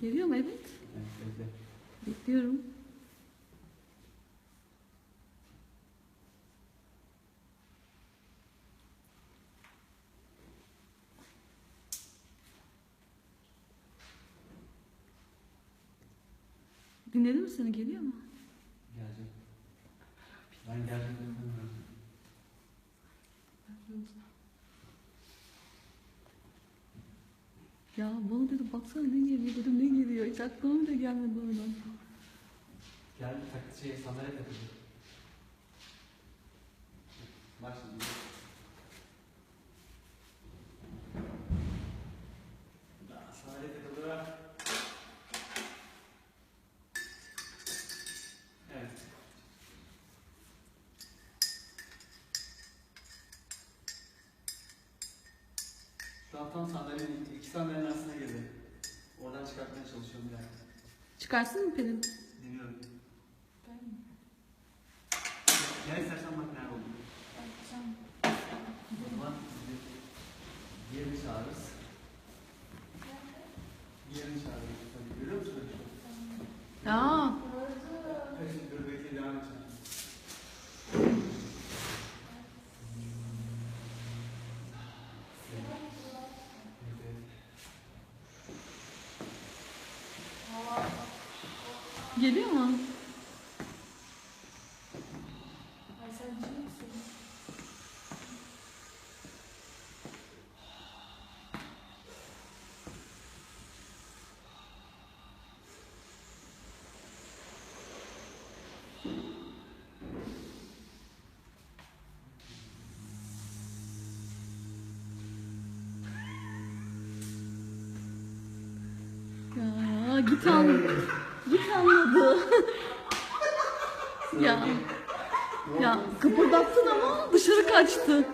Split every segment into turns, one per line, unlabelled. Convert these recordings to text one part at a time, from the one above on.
Geliyor mu? Evet.
Evet, bekle.
Bekliyorum. Dinledin mi seni? Geliyor mu?
Gelecek. Ben geleceğim dedim.
Ya bana dedi baksana ne geliyor dedim ne geliyor hiç aklıma bile gelmedi oradan.
Gel tak şey sandalye takıldı. Bak. Tam sandalyenin iki sandalyenin arasına girdi. Oradan çıkartmaya çalışıyorum bir dakika.
Çıkarsın mı Pelin?
Dinliyorum. Gel istersen bak nerede olduğunu. O zaman diğerini çağırırız. Diğerini çağırırız. Tabii görüyor musun? öyle şey?
Ya
Evet, şimdi dur bekle devam edeceğim. Evet, evet.
Geliyor mu?
Ay sen ciddi misin?
Ya git anladı. Git anladı. ya. Ya kıpırdattın ama dışarı kaçtı.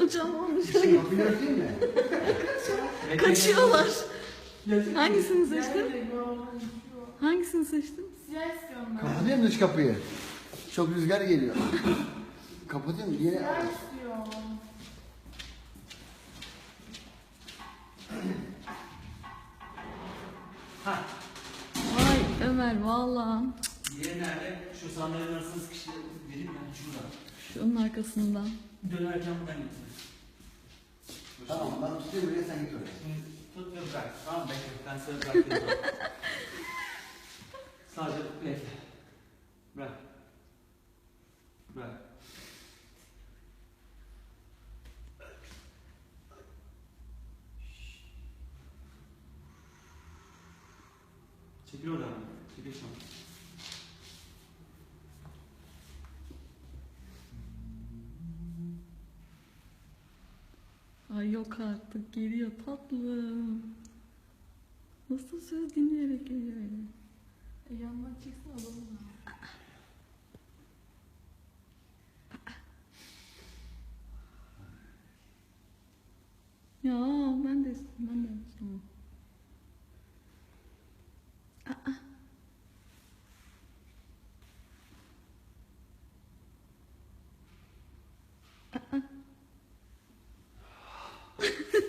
Uçağım dışarı
açayım mı?
kaçıyorlar. Hangisini seçtin? Hangisini seçtin?
Kapatayım dış kapıyı? Çok rüzgar geliyor. Kapatayım mı?
Ömer valla.
Diğeri nerede? Şu sandalyenin arasına sıkıştı. Vereyim ben şurada.
Şunun arkasında.
Dönerken buradan gitsin.
Tamam ben tutayım buraya sen git oraya.
Tut ve bırak. Tamam bekle. Ben sana bırakayım. Sadece bekle. Bırak. Bırak. Çekil oradan.
Ay yok artık geliyor tatlım. Nasıl söz dinleyerek geliyor öyle.
E, yandan çıksın alalım.